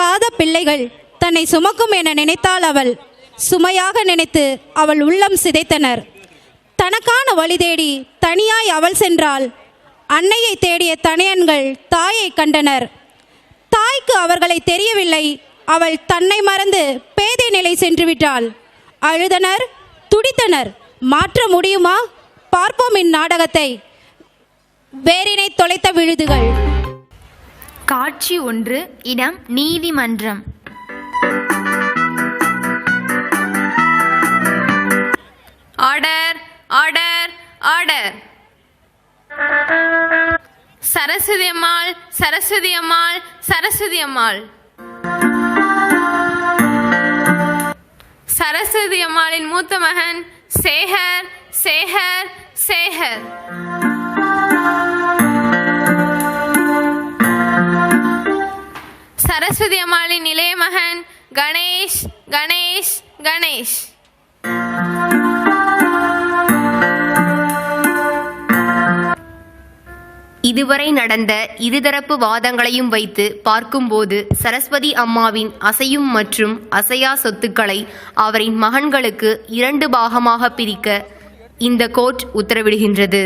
பிறக்காத பிள்ளைகள் தன்னை சுமக்கும் என நினைத்தாள் அவள் சுமையாக நினைத்து அவள் உள்ளம் சிதைத்தனர். தனக்கான வழி தேடி தனியாய் அவள் சென்றாள். அன்னையை தேடிய தனையன்கள் தாயை கண்டனர். தாய்க்கு அவர்களை தெரியவில்லை. அவள் தன்னை மறந்து பேதை நிலை சென்று விட்டாள். அழுதனர் துடித்தனர். மாற்ற முடியுமா? பார்ப்போம் இந்நாடகத்தை. வேரினை தொலைத்த விழுதுகள். காட்சி ஒன்று இடம் நீதிமன்றம். Order order order. Saraswathi Ammal Saraswathi Ammal Saraswathi Ammal. Saraswathi அம்மாளின் மூத்த மகன் சேகர் சேகர் சேகர். சரஸ்வதி அம்மாளின் இளைய மகன் கணேஷ் கணேஷ் கணேஷ். இதுவரை நடந்த இருதரப்பு வாதங்களையும் வைத்து பார்க்கும்போது சரஸ்வதி அம்மாவின் அசையும் மற்றும் அசையா சொத்துக்களை அவரின் மகன்களுக்கு இரண்டு பாகமாக பிரிக்க இந்த கோர்ட் உத்தரவிடுகின்றது.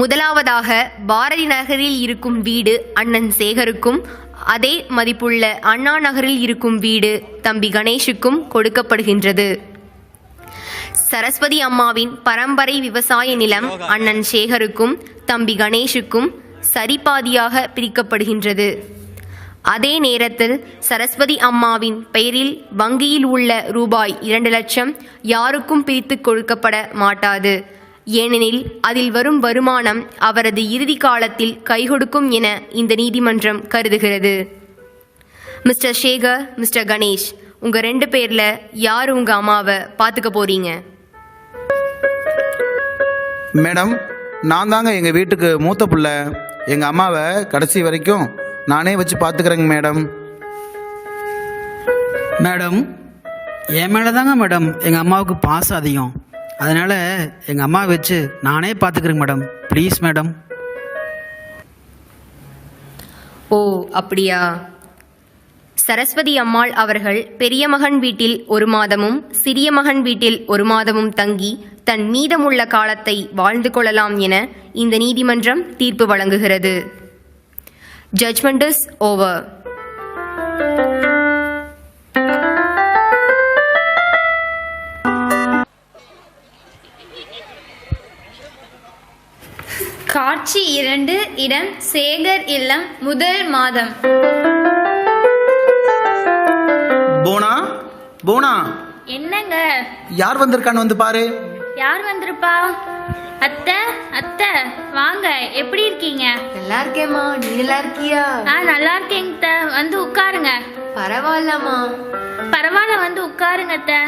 முதலாவதாக பாரதி நகரில் இருக்கும் வீடு அண்ணன் சேகருக்கும் அதே மதிப்புள்ள அண்ணா நகரில் இருக்கும் வீடு தம்பி கணேஷுக்கும் கொடுக்கப்படுகின்றது. சரஸ்வதி அம்மாவின் பரம்பரை விவசாய நிலம் அண்ணன் சேகருக்கும் தம்பி கணேஷுக்கும் சரிபாதியாக பிரிக்கப்படுகின்றது. அதே நேரத்தில் சரஸ்வதி அம்மாவின் பெயரில் வங்கியில் உள்ள ரூபாய் இரண்டு லட்சம் யாருக்கும் பிரித்து கொடுக்கப்பட மாட்டாது. ஏனெனில் அதில் வரும் வருமானம் அவரது இறுதி காலத்தில் கைகொடுக்கும் என இந்த நீதிமன்றம் கருதுகிறது. மிஸ்டர் சேகர் மிஸ்டர் கணேஷ் உங்க ரெண்டு பேர்ல யார் உங்க அம்மாவை பாத்துக்க போறீங்க? மேடம் நான் தாங்க எங்கள் வீட்டுக்கு மூத்த புள்ள. எங்கள் அம்மாவை கடைசி வரைக்கும் நானே வச்சு பார்த்துக்கிறேங்க மேடம். மேடம் என் மேலே தாங்க மேடம் எங்கள் அம்மாவுக்கு பாசம் அதிகம். அதனால் எங்கள் அம்மாவை வச்சு நானே பார்த்துக்கிறேங்க மேடம். Please madam. ஓ அப்படியா? சரஸ்வதி அம்மாள் அவர்கள் பெரிய மகன் வீட்டில் ஒரு மாதமும் சிறிய மகன் வீட்டில் ஒரு மாதமும் தங்கி தன் மீதமுள்ள காலத்தை வாழ்ந்து கொள்ளலாம் என இந்த நீதிமன்றம் தீர்ப்பு வழங்குகிறது. ஜட்மெண்ட் இஸ் ஓவர் காட்சி இரண்டு இடம் சேகர் இல்லம் முதல் மாதம். போனா? போனா? என்னங்க? யார் வந்திருக்கான்னு வந்து பாரு. யார் வந்திருப்பா? அத்தை அத்தை வாங்க. எப்படி இருக்கீங்க? நல்லா இருக்கேம்மா. நீ நல்லா இருக்கியா? ஆ நல்லா இருக்கேங்க அத்தை. வந்து உட்காருங்க. பரவாயில்லம்மா. பரவாயில்ல வந்து உட்காருங்க அத்தை.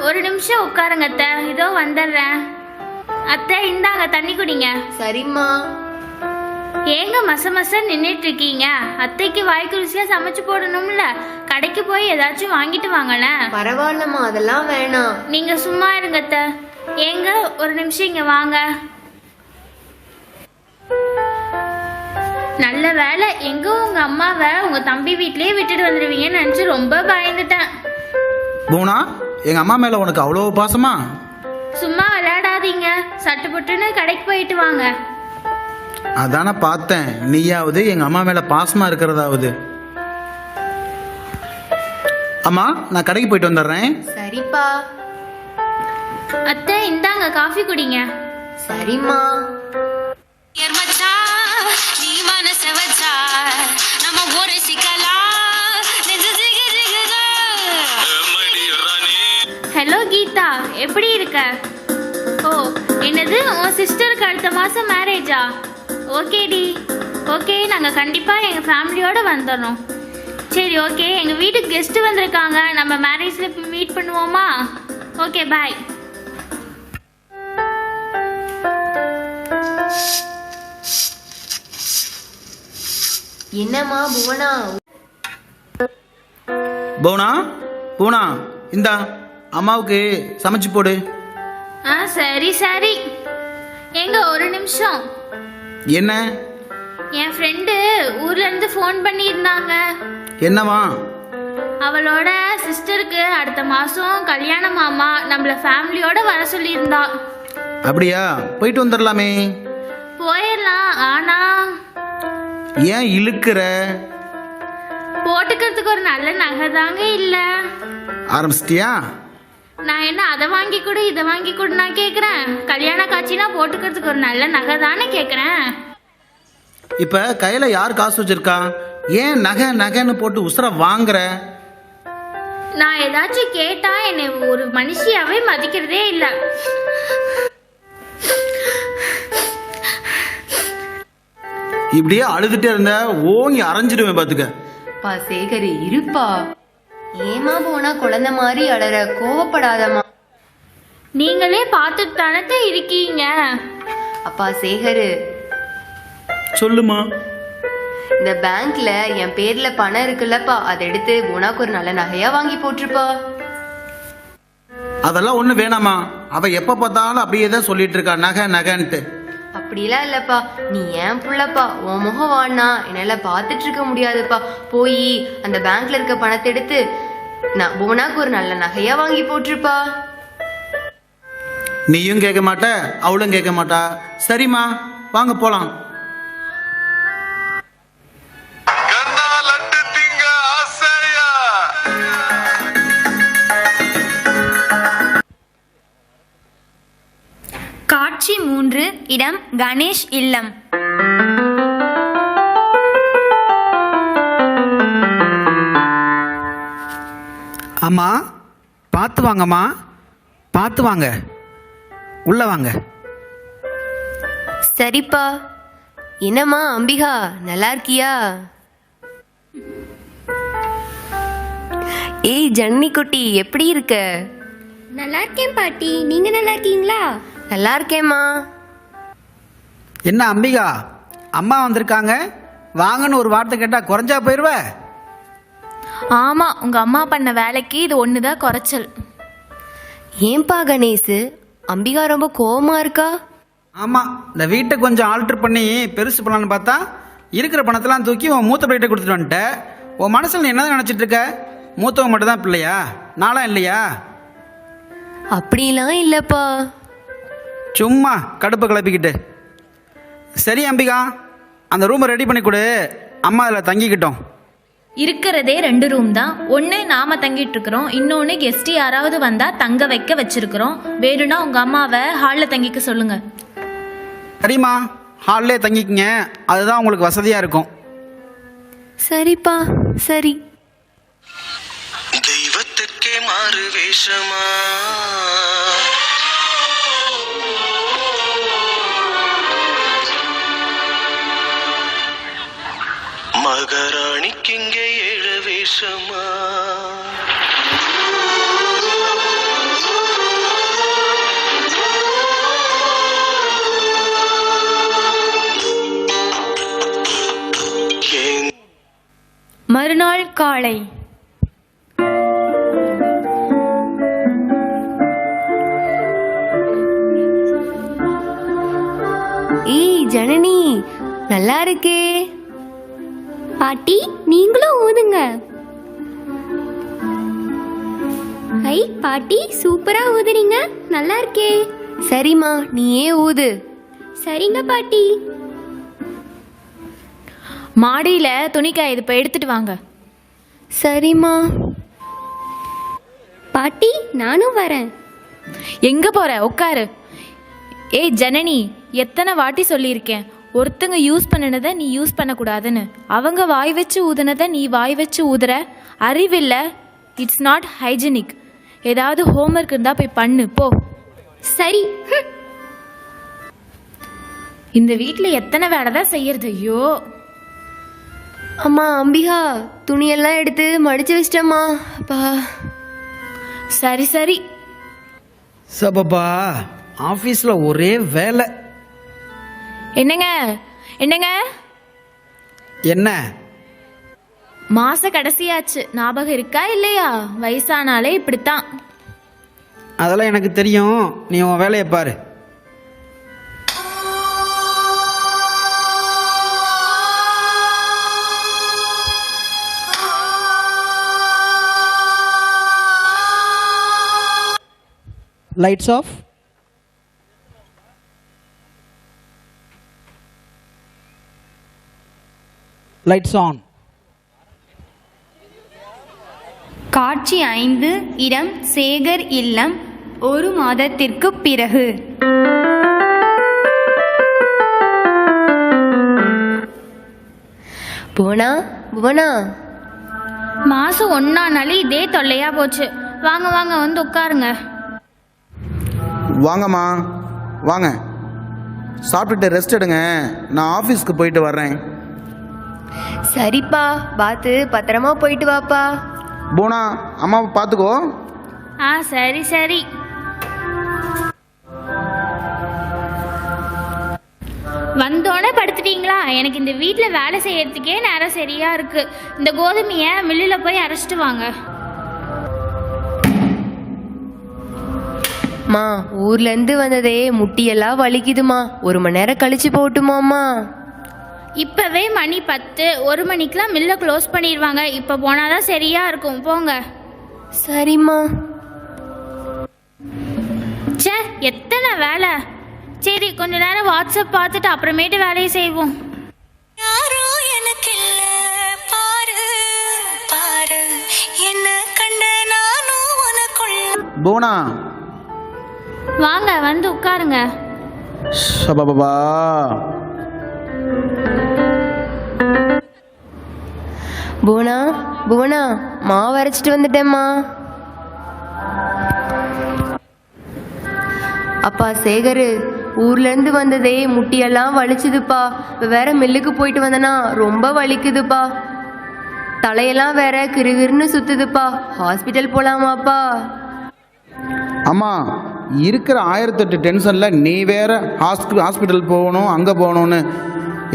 ஒரு நிமிஷம் உட்காருங்க அத்தை. இதோ வந்துடுறேன். அத்தை இந்தாங்க தண்ணி குடிங்க. சரிம்மா. ஏங்க மச மச நின்றுட்டு இருக்கீங்க அத்தைக்கு வாய்க்கு ருசியா சமைச்சு போடணும்ல. கடைக்கு போய் ஏதாச்சும் வாங்கிட்டு வாங்களேன் பரவாயில்லம்மா அதெல்லாம் வேணாம். நீங்க சும்மா இருங்க அத்தை. ஏங்க ஒரு நிமிஷம் இங்க வாங்க. நல்ல வேலை எங்க உங்க அம்மாவை உங்க தம்பி வீட்லயே விட்டுட்டு வந்துடுவீங்கன்னு நினைச்சு ரொம்ப பயந்துட்டேன். போனா எங்கள் அம்மா மேலே உனக்கு அவ்வளோ பாசமா சும்மா விளையாடாதீங்க. சட்டு புட்டுன்னு கடைக்கு போயிட்டு வாங்க. அதானே பார்த்தேன். நீயாவது எங்கள் அம்மா மேலே பாசமாக இருக்கிறதாவது. அம்மா நான் கடைக்கு போயிட்டு வந்துடுறேன். சரிப்பா. அத்தை இந்தாங்க காஃபி குடிங்க. சரிம்மா. யார் மச்சான், கீதா எப்படி இருக்க? ஓ என்னது? உன் சிஸ்டருக்கு அடுத்த மாதம் மேரேஜா ஓகேடி ஓகே நாங்கள் கண்டிப்பாக எங்கள் ஃபேமிலியோட வந்துடுறோம் சரி ஓகே எங்கள் வீட்டுக்கு கெஸ்ட்டு வந்திருக்காங்க. நம்ம மேரேஜில் மீட் பண்ணுவோமா? ஓகே பாய் என்னம்மா புவனா? போனா போனா இந்தா. அம்மாவுக்கு சமைச்சு போடு. ஆ சரி சரி. எங்க ஒரு நிமிஷம். என்ன? என் ஃப்ரெண்டு ஊர்ல இருந்து ஃபோன் பண்ணியிருந்தாங்க. என்னவா? அவளோட சிஸ்டருக்கு அடுத்த மாசம் கல்யாணமாமா நம்மள ஃபேமிலியோட வர சொல்லியிருந்தா. அப்படியா? போயிட்டு வந்துடலாமே போயிடலாம் ஆனா. ஏன் இழுக்கிற? போட்டுக்கிறதுக்கு ஒரு நல்ல நகை தாங்க இல்ல. ஆரம்பிச்சிட்டியா? நான் என்ன அதை வாங்கி கொடு இதை வாங்கி கொடு நான் கேக்குறேன். கல்யாண காட்சினா போட்டுக்கிறதுக்கு ஒரு நல்ல நகை தானே கேக்குறேன். இப்போ கையில் யார் காசு வச்சிருக்கா? ஏன் நகை நகைன்னு போட்டு உசுர வாங்குற? நான் ஏதாச்சும் கேட்டா என்னை ஒரு மனுஷியாவே மதிக்கிறதே இல்ல. இப்படியே அழுதுட்டே இருந்த ஓங்கி அரைஞ்சிடுவேன் பார்த்துக்க பா சேகரு இருப்பா. ஏமா போனா குழந்தை மாதிரி அலற கோவப்படாதம்மா. நீங்களே பார்த்துட்டு தானே இருக்கீங்க. அப்பா சேகரு. சொல்லுமா. இந்த பேங்க்ல என் பேர்ல பணம் இருக்குல்லப்பா. அதை எடுத்து உனக்கு ஒரு நல்ல நகையா வாங்கி போட்டிருப்பா. அதெல்லாம் ஒன்றும் வேணாமா அவ எப்போ பார்த்தாலும் அப்படியே தான் சொல்லிட்டு இருக்கா. நகை நகைன்ட்டு. அப்படிலாம் இல்லப்பா. நீ ஏன் புள்ளப்பா? உன் முகம் வாண்ணா என்னால பார்த்துட்டு இருக்க முடியாதுப்பா. போய் அந்த பேங்க்ல இருக்க பணத்தை எடுத்து நான் போனாக்கு ஒரு நல்ல நகையா வாங்கி போட்டிருப்பா. நீயும் கேட்க மாட்ட அவளும் கேட்க மாட்டா. சரிம்மா வாங்க போலாம். காட்சி மூன்று இடம் கணேஷ் இல்லம். அம்மா பார்த்து வாங்கம்மா. பார்த்து வாங்க. உள்ளே வாங்க. சரிப்பா. என்னம்மா அம்பிகா நல்லா இருக்கியா? ஏய் ஜன்னி குட்டி எப்படி இருக்க? நல்லா இருக்கேன் பாட்டி. நீங்க நல்லா இருக்கீங்களா? நல்லா இருக்கேம்மா. என்ன அம்பிகா? அம்மா வந்திருக்காங்க. வாங்கன்னு ஒரு வார்த்தை கேட்டால் குறைஞ்சா போயிடுவ ஆமா உங்க அம்மா பண்ண வேலைக்கு இது ஒண்ணுதான் குறைச்சல். ஏன்பா கணேஷ் அம்பிகா ரொம்ப கோவமா இருக்கா? ஆமாம் இந்த வீட்டை கொஞ்சம் ஆல்ட்ரு பண்ணி பெருசு பண்ணலான்னு பார்த்தா இருக்கிற பணத்தெல்லாம் தூக்கி உன் மூத்த பிள்ளைகிட்ட கொடுத்துட்டு வந்துட்ட. உன் மனசில் நீ என்ன நினச்சிட்டு இருக்க? மூத்தவங்க மட்டும் தான் பிள்ளையா? நாளாம் இல்லையா? அப்படிலாம் இல்லப்பா. சும்மா கடுப்பை கிளப்பிக்கிட்டு. சரி அம்பிகா அந்த ரூமை ரெடி பண்ணி கொடு. அம்மா அதில் தங்கிக்கிட்டோம். இருக்கிறதே ரெண்டு ரூம் தான். ஒன்று நாம தங்கிட்டு இருக்கிறோம். இன்னொன்று கெஸ்ட் யாராவது வந்தா தங்க வைக்க வச்சிருக்கிறோம். வேணும்னா உங்க அம்மாவை ஹாலில் தங்கிக்க சொல்லுங்க. சரிம்மா. ஹால்லே தங்கிக்கங்க. அதுதான் உங்களுக்கு வசதியாக இருக்கும். சரிப்பா. சரி. தெய்வத்துக்கே மாறு வேஷமா? மகாராணிக்கு இங்கே ஏன் மறுநாள் காலை. ஏய் ஜனனி நல்லா இருக்கே. பாட்டி நீங்களும் ஊதுங்க ஐ பாட்டி சூப்பரா ஊதுறீங்க நல்லா இருக்கே. சரிம்மா நீயே ஊது. சரிங்க பாட்டி. மாடியில துணிக்காய் இது இப்போ எடுத்துட்டு வாங்க. சரிம்மா. பாட்டி நானும் வரேன். எங்க போற? உட்காரு. ஏய் ஜனனி எத்தனை வாட்டி சொல்லியிருக்கேன். ஒருத்தங்க யூஸ் பண்ணினதை நீ யூஸ் பண்ணக்கூடாதுன்னு. அவங்க வாய் வச்சு ஊதுனதை நீ வாய் வச்சு ஊதுற. அறிவில்ல. இட்ஸ் நாட் ஹைஜீனிக் ஏதாவது ஹோம்ஒர்க் இருந்தால் போய் பண்ணு போ. சரி. இந்த வீட்டில் எத்தனை வேலை தான் செய்யறது ஐயோ. அம்மா அம்பிகா துணியெல்லாம் எடுத்து மடிச்சு வச்சிட்டம்மா அப்பா. சரி சரி. சபப்பா ஆஃபீஸில் ஒரே வேலை. என்னங்க? என்னங்க? என்ன? மாச கடைசியாச்சு. ஞாபகம் இருக்கா இல்லையா? வயசானாலே இப்படித்தான். அதெல்லாம் எனக்கு தெரியும். நீ உன் வேலையை பாரு. லைட்ஸ் ஆஃப் லைட்ஸ் ஆன் காட்சி ஐந்து இடம் சேகர் இல்லம் ஒரு மாதத்திற்கு பிறகு. புவனா புவனா. மாதம் ஒன்றானாலும் இதே தொல்லையா போச்சு. வாங்க வாங்க வந்து உட்காருங்க. வாங்கம்மா. வாங்க. சாப்பிட்டுட்டு ரெஸ்ட் எடுங்க. நான் ஆஃபீஸ்க்கு போயிட்டு வர்றேன். சரிப்பா. பார்த்து பத்திரமா போயிட்டு வாப்பா. போனா அம்மாவை பார்த்துக்கோ. ஆ சரி சரி. வந்தோடனே படுத்துட்டீங்களா? எனக்கு இந்த வீட்டில் வேலை செய்யறதுக்கே நேரம் சரியா இருக்கு. இந்த கோதுமையை மில்லில் போய் அரைச்சிட்டு வாங்க. மா ஊர்ல இருந்து வந்ததே முட்டியெல்லாம் வலிக்குதுமா. ஒரு மணி நேரம் கழிச்சு போட்டுமாம்மா. இப்போவே மணி பத்து. ஒரு மணிக்கெலாம் மில்லை க்ளோஸ் பண்ணிடுவாங்க. இப்போ போனாதான் சரியா இருக்கும். போங்க. சரிம்மா. ச்சே எத்தனை வேலை? சரி கொஞ்ச நேரம் வாட்ஸ்அப் பார்த்துட்டு அப்புறமேட்டு வேலையை செய்வோம். யாரோ எனக்கு இல்ல பாரு பாரு. என்ன கண்ட நானும் உனக்குள்ள போனா. வாங்க வந்து உட்காருங்க. சபாபா புவனா புவனா மாவு அரைச்சிட்டு வந்துட்டேம்மா. அப்பா சேகரு ஊர்லேருந்து வந்ததே முட்டியெல்லாம் வலிச்சுதுப்பா. இப்போ வேற மில்லுக்கு போயிட்டு வந்தனா ரொம்ப வலிக்குதுப்பா. தலையெல்லாம் வேற கிருகிருன்னு சுத்துதுப்பா. ஹாஸ்பிட்டல் போலாமாப்பா. அம்மா இருக்கிற ஆயிரத்தெட்டு டென்ஷனில் நீ வேற ஹாஸ்பி ஹாஸ்பிட்டல் போகணும் அங்கே போகணும்னு.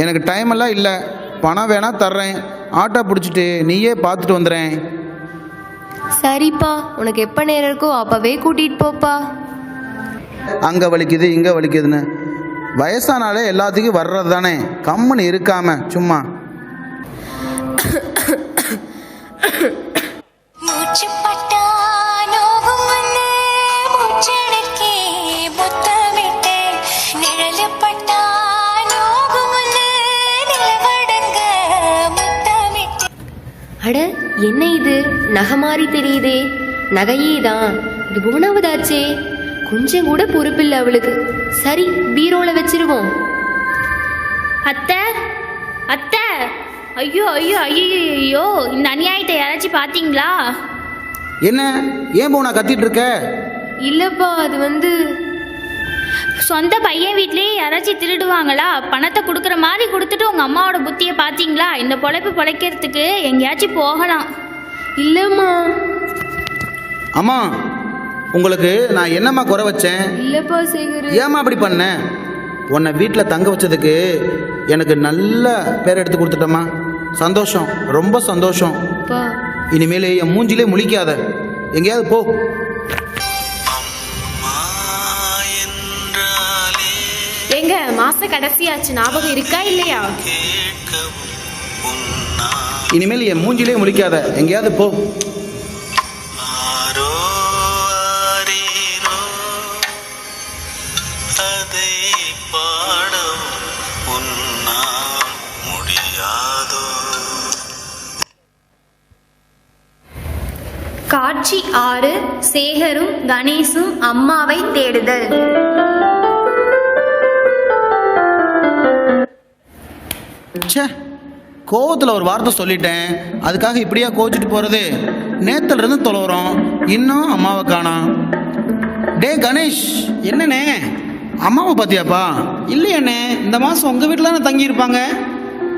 எனக்கு டைம் எல்லாம் இல்லை. பணம் வேணால் தர்றேன். ஆட்டோ பிடிச்சிட்டு நீயே பார்த்துட்டு வந்துடுறேன் சரிப்பா உனக்கு எப்ப நேரம் இருக்கோ அப்பவே கூட்டிட்டு போப்பா. அங்கே வலிக்குது இங்கே வலிக்குதுன்னு. வயசானாலே எல்லாத்துக்கும் வர்றது தானே. கம்முன்னு இருக்காம சும்மா. நிழலு அட என்ன இது? நகை மாதிரி தெரியுதே. நகையே தான் இது புவனாவதாச்சே. கொஞ்சம் கூட பொறுப்பில்லை அவளுக்கு. சரி பீரோல வச்சிருவோம். அத்தை அத்தை. ஐயோ ஐயோ ஐயோ ஐயோ இந்த அநியாயத்தை யாராச்சும் பார்த்தீங்களா என்ன? ஏன் போனா கத்திட்டு இருக்க? இல்லப்பா அது வந்து சொந்த பையன் வீட்லயே யாராச்சும் திருடுவாங்களா? பணத்தை கொடுக்குற மாதிரி கொடுத்துட்டு உங்கள் அம்மாவோட புத்தியை பார்த்தீங்களா இந்த பொழைப்பு பொழைக்கிறதுக்கு எங்கேயாச்சும் போகலாம். இல்லம்மா. அம்மா உங்களுக்கு நான் என்னம்மா குறை வச்சேன்? இல்லப்பா சேகர். ஏம்மா அப்படி பண்ண? உன்னை வீட்டில் தங்க வச்சதுக்கு எனக்கு நல்ல பேர் எடுத்து கொடுத்துட்டம்மா. சந்தோஷம் ரொம்ப சந்தோஷம். அப்பா. இனிமேல் என் மூஞ்சிலே முழிக்காத. எங்கேயாவது போ. மாச கடைசியாச்சு. ஞாபகம் இருக்கா இல்லையா? இனிமேல் என் மூஞ்சிலே முழிக்காத. எங்கேயாவது போ. காட்சி ஆறு சேகரும் கணேசும் அம்மாவை தேடுதல். ச்சே கோவத்தில் ஒரு வார்த்தை சொல்லிட்டேன். அதுக்காக இப்படியா கோச்சிட்டு போகிறது நேத்துல இருந்து தொலைவுறோம். இன்னும் அம்மாவை காணோம் டே கணேஷ் என்னண்ணே? அம்மாவை பார்த்தியாப்பா? இல்லையாண்ணே இந்த மாதம் உங்கள் வீட்டில் தானே தங்கியிருப்பாங்க?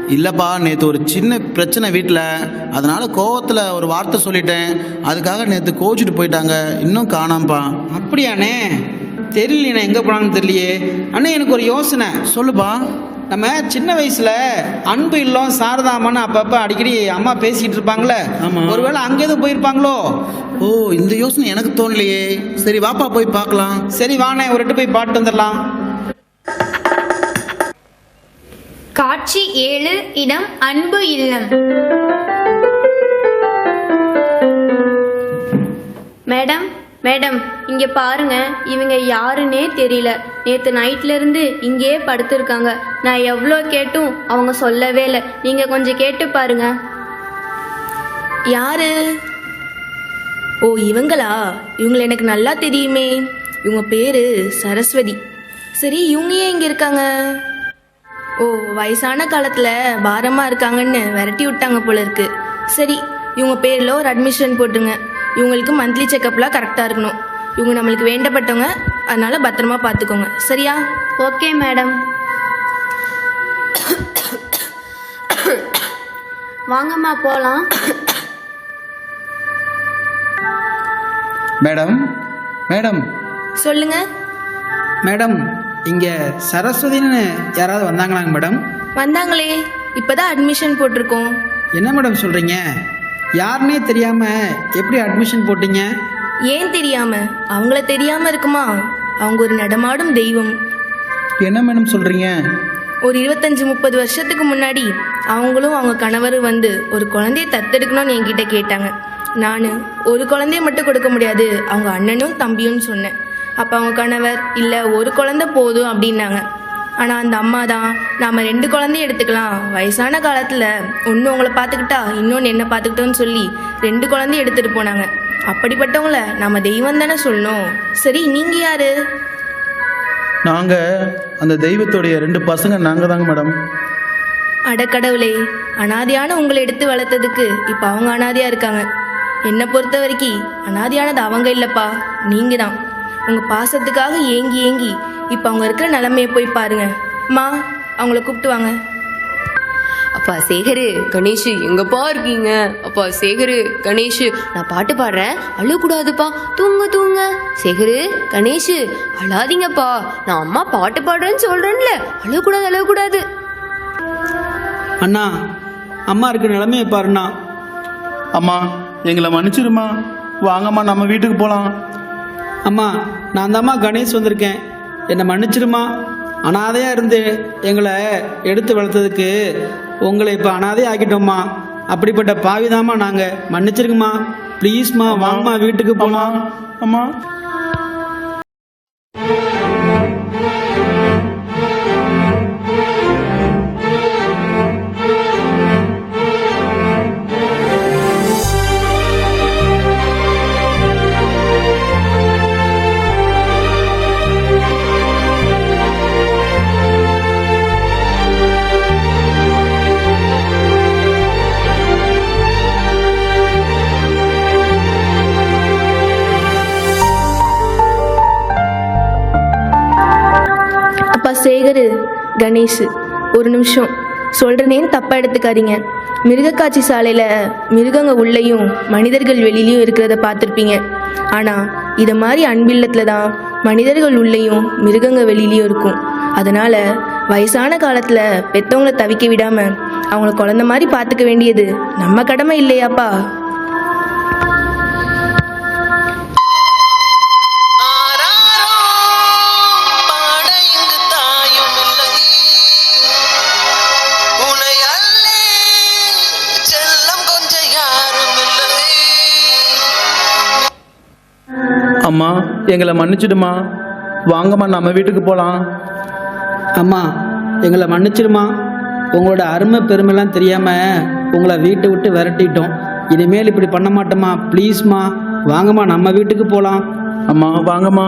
இல்லைப்பா நேற்று ஒரு சின்ன பிரச்சனை வீட்டில். அதனால் கோவத்தில் ஒரு வார்த்தை சொல்லிட்டேன். அதுக்காக நேற்று கோச்சிட்டு போயிட்டாங்க. இன்னும் காணாம்ப்பா. அப்படியாண்ணே? தெரியலண்ணே எங்கே போனாங்கன்னு தெரியலையே. அண்ணே எனக்கு ஒரு யோசனை. சொல்லுப்பா. நம்ம சின்ன வயசுல அன்பு இல்லம் சாரதாமன்னு அப்பப்போ அடிக்கடி அம்மா பேசிக்கிட்டு இருப்பாங்களே. ஒருவேளை அங்கே எதுவும் போயிருப்பாங்களோ? ஓ இந்த யோசனை எனக்கு தோணலையே. சரி வாப்பா போய் பார்க்கலாம். சரி வாண்ணே ஒரு எட்டு போய் பாட்டு வந்துடலாம். காட்சி ஏழு இடம் அன்பு இல்லம். மேடம் மேடம் இங்கே பாருங்க இவங்க யாருன்னே தெரியல. நேற்று நைட்லேருந்து இங்கேயே படுத்திருக்காங்க. நான் எவ்வளோ கேட்டும் அவங்க சொல்லவே இல்லை. நீங்கள் கொஞ்சம் கேட்டு பாருங்க. யாரு? ஓ இவங்களா? இவங்களை எனக்கு நல்லா தெரியுமே. இவங்க பேரு சரஸ்வதி. சரி இவங்க ஏன் இங்கே இருக்காங்க? ஓ வயசான காலத்தில் பாரமாக இருக்காங்கன்னு விரட்டி விட்டாங்க போல இருக்கு. சரி இவங்க பேரில் ஒரு அட்மிஷன் போட்டுருங்க. இவங்களுக்கு மந்த்லி செக்கப்லாம் கரெக்டாக இருக்கணும். இவங்க நம்மளுக்கு வேண்டப்பட்டவங்க அதனால பத்திரமா பார்த்துக்கோங்க சரியா? Okay madam. வாங்கம்மா போகலாம் மேடம் மேடம். சொல்லுங்க. மேடம் இங்கே சரஸ்வதின்னு யாராவது வந்தாங்களாங்க மேடம்? வந்தாங்களே. இப்போதான் அட்மிஷன் போட்டிருக்கோம். என்ன மேடம் சொல்கிறீங்க யாருன்னே தெரியாமல் எப்படி அட்மிஷன் போட்டீங்க? ஏன் தெரியாம? அவங்கள தெரியாம இருக்குமா? அவங்க ஒரு நடமாடும் தெய்வம். என்ன மேடம் சொல்கிறீங்க ஒரு இருபத்தஞ்சு முப்பது வருஷத்துக்கு முன்னாடி அவங்களும் அவங்க கணவரும் வந்து ஒரு குழந்தைய தத்தெடுக்கணும்னு என்கிட்ட கேட்டாங்க. நான் ஒரு குழந்தைய மட்டும் கொடுக்க முடியாது அவங்க அண்ணனும் தம்பியும் சொன்னேன். அப்போ அவங்க கணவர் இல்லை ஒரு குழந்தை போதும் அப்படின்னாங்க. ஆனால் அந்த அம்மா தான் நாம் ரெண்டு குழந்தைய எடுத்துக்கலாம். வயசான காலத்தில் ஒன்று உங்களை பார்த்துக்கிட்டா இன்னொன்று என்ன பார்த்துக்கிட்டோன்னு சொல்லி ரெண்டு குழந்தைய எடுத்துகிட்டு போனாங்க. அப்படிப்பட்டவங்கள நம்ம தெய்வம் தானே சொல்லணும். சரி நீங்கள் யாரு? நாங்கள் அந்த தெய்வத்துடைய ரெண்டு பசங்க நாங்கள் தாங்க மேடம். அடக்கடவுளே அனாதையான உங்களை எடுத்து வளர்த்ததுக்கு இப்போ அவங்க அனாதையாக இருக்காங்க. என்னை பொறுத்த வரைக்கும் அனாதையானது அவங்க இல்லைப்பா நீங்கள் தான். உங்கள் பாசத்துக்காக ஏங்கி ஏங்கி இப்போ அவங்க இருக்கிற நிலமையை போய் பாருங்க. அம்மா அவங்கள கூப்பிட்டு வாங்க. அப்பா சேகரு கணேஷ் எங்கப்பா இருக்கீங்க? அப்பா சேகரு கணேஷ் நான் பாட்டு பாடுறேன். அழுகக்கூடாதுப்பா. தூங்க தூங்க. சேகரு கணேஷ் அழாதீங்கப்பா. நான் அம்மா பாட்டு பாடுறேன்னு சொல்கிறேன்ல அழுகக்கூடாது அழுகக்கூடாது. அண்ணா அம்மா இருக்கிற நிலமையை பாருண்ணா. அம்மா எங்களை மன்னிச்சிருமா? வாங்கம்மா நம்ம வீட்டுக்கு போகலாம் அம்மா நான் தாம்மா கணேஷ் வந்திருக்கேன். என்னை மன்னிச்சிருமா? அனாதையாக இருந்து எங்களை எடுத்து வளர்த்ததுக்கு உங்களை இப்போ அனாதையாக ஆக்கிட்டோம்மா அப்படிப்பட்ட பாவிதாம்மா நாங்கள் மன்னிச்சிருக்குமா ப்ளீஸ்மா வாங்கம்மா வீட்டுக்கு அம்மா போகலாம் கணேஷ் ஒரு நிமிஷம். சொல்கிறனேன்னு தப்பாக எடுத்துக்காதீங்க. மிருகக்காட்சி சாலையில் மிருகங்க உள்ளேயும் மனிதர்கள் வெளியிலையும் இருக்கிறத பார்த்துருப்பீங்க. ஆனால் இதை மாதிரி அன்பில்லத்தில் தான் மனிதர்கள் உள்ளேயும் மிருகங்க வெளியிலையும் இருக்கும். அதனால் வயசான காலத்தில் பெற்றவங்கள தவிக்க விடாமல் அவங்கள குழந்த மாதிரி பார்த்துக்க வேண்டியது நம்ம கடமை இல்லையாப்பா? எங்களை மன்னிச்சிடுமா? வாங்கம்மா நம்ம வீட்டுக்கு போகலாம் அம்மா எங்களை மன்னிச்சிருமா உங்களோட அருமை பெருமைலாம் தெரியாமல் உங்களை வீட்டை விட்டு விரட்டிட்டோம். இனிமேல் இப்படி பண்ண மாட்டோமா ப்ளீஸ்மா வாங்கம்மா நம்ம வீட்டுக்கு போகலாம் அம்மா வாங்கம்மா.